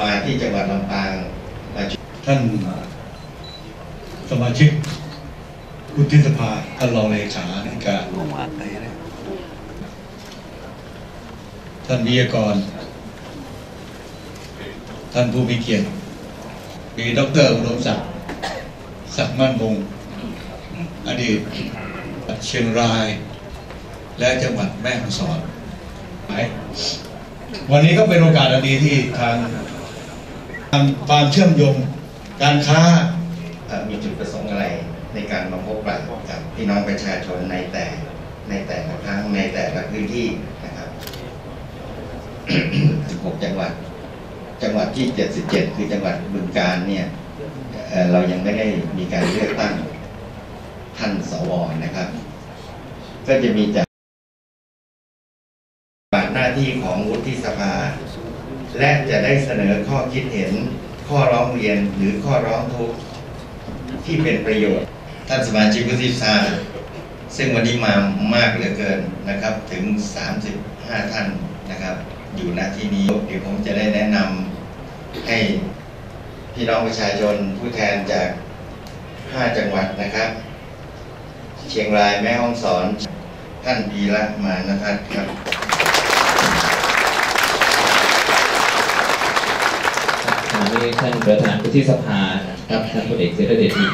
มาที่จังหวัดลำปางมาท่านสมาชิกวุฒิสภาท่านรองเลขาธิการท่านวิทยากร ท่านผู้มีเกียรติมีดรอุดมศักดิ์ศักดิ์มั่นคงอดีตเชียงราย และจังหวัดแม่ฮ่องสอนวันนี้ก็เป็นโอกาสอันดีที่ทาง ความเชื่อมโยงการค้ามีจุดประสงค์อะไรในการมาพบปะกับพี่น้องประชาชนในแต่ในแต่ละครั้งในแต่ละพื้นที่นะครับ 16 จังหวัด จังหวัดที่ 77 คือจังหวัดบึงกาฬเนี่ยเเรายังไม่ได้มีการเลือกตั้งท่านสวนะครับ ก็จะมีจากบาทหน้าที่ของวุฒิสภา และจะได้เสนอข้อคิดเห็น ข้อร้องเรียนหรือข้อร้องทุกข์ที่เป็นประโยชน์ ท่านสมาชิกวุฒิสภาซึ่งวันนี้มามากเหลือเกินนะครับ ถึง 35 ท่านนะครับ อยู่ณที่นี้เดี๋ยวผมจะได้แนะนำให้พี่น้องประชาชนผู้แทนจาก 5 จังหวัดนะครับ เชียงรายแม่ฮ่องสอน ท่านพีระมานทัศน์ครับ ขณะนี้ ท่านประธานวุฒิสภาครับท่านพลเอกเสรเดชมี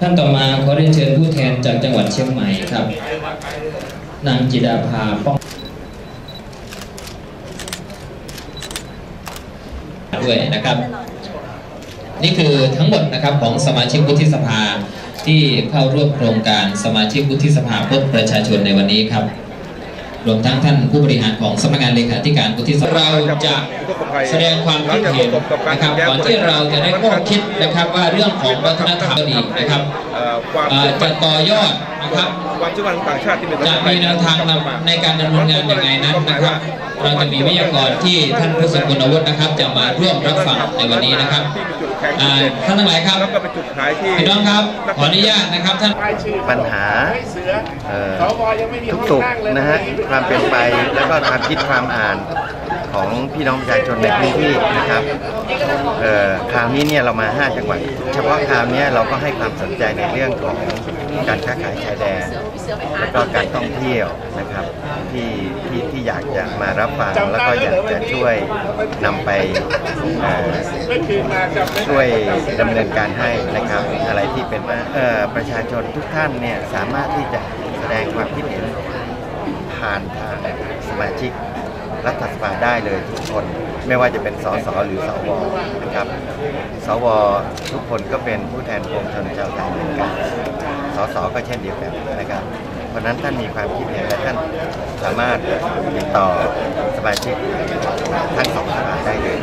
ท่านต่อมาขอเรียนเชิญผู้แทนจากจังหวัดเชียงใหม่ครับ นางจิดาภาป้องด้วยนะครับ นี่คือทั้งหมดนะครับของสมาชิกวุฒิสภาที่เข้าร่วมโครงการสมาชิกวุฒิสภาพบประชาชนในวันนี้ครับ รวมทั้งท่านผู้บริหารของสำนักงานเลขาธิการวุฒิสภาเราจะแสดงความคิดเห็นนะครับก่อนที่เราจะได้ข้อคิดนะครับว่าเรื่องของวัฒนธรรมดีนะครับจะต่อยอดนะครับความเชื่อมั่นต่างชาติจะมีแนวทางในการดำเนินงานยังไงนั้นนะครับเราจะมีวิทยากรที่ท่านผู้ทรงคุณวุฒินะครับ จะมาร่วมรับฟังในวันนี้นะครับ ข็งอ่าท่านทั้งหลายครับแล้วก็เป็นจุดขายที่พี่น้องครับขออนุญาตนะครับท่าน ปัญหาเอ่อทุกสุขนะฮะความเป็นไปแล้วก็ความคิดความอ่านของพี่น้องประชาชนในพื้นที่นะครับเอ่อคราวนี้เนี่ยเรามา 5 จังหวัด เฉพาะคราวเนี้ยเราก็ให้ความสนใจในเรื่องของ การค้าขายชายแดนแล้วก็การท่องเที่ยวนะครับที่ที่ที่อยากจะมารับฟังแล้วก็อยากจะช่วยนำไปอ่อช่วยดำเนินการให้นะครับ อะไรที่เป็นมาเอ่อประชาชนทุกท่านเนี่ยสามารถที่จะแสดงความคิดเห็นผ่านทางสมาชิกรัฐสภาได้เลยทุกคน ไม่ว่าจะเป็นสสหรือสวนะครับ สวทุกคนก็เป็นผู้แทนปวงชนชาวไทยเหมือนกัน สสก็เช่นเดียวกันนะครับ เพราะนั้นท่านมีความคิดเห็นและท่านสามารถติดต่อสมาชิกทั้งสองสภาได้เลย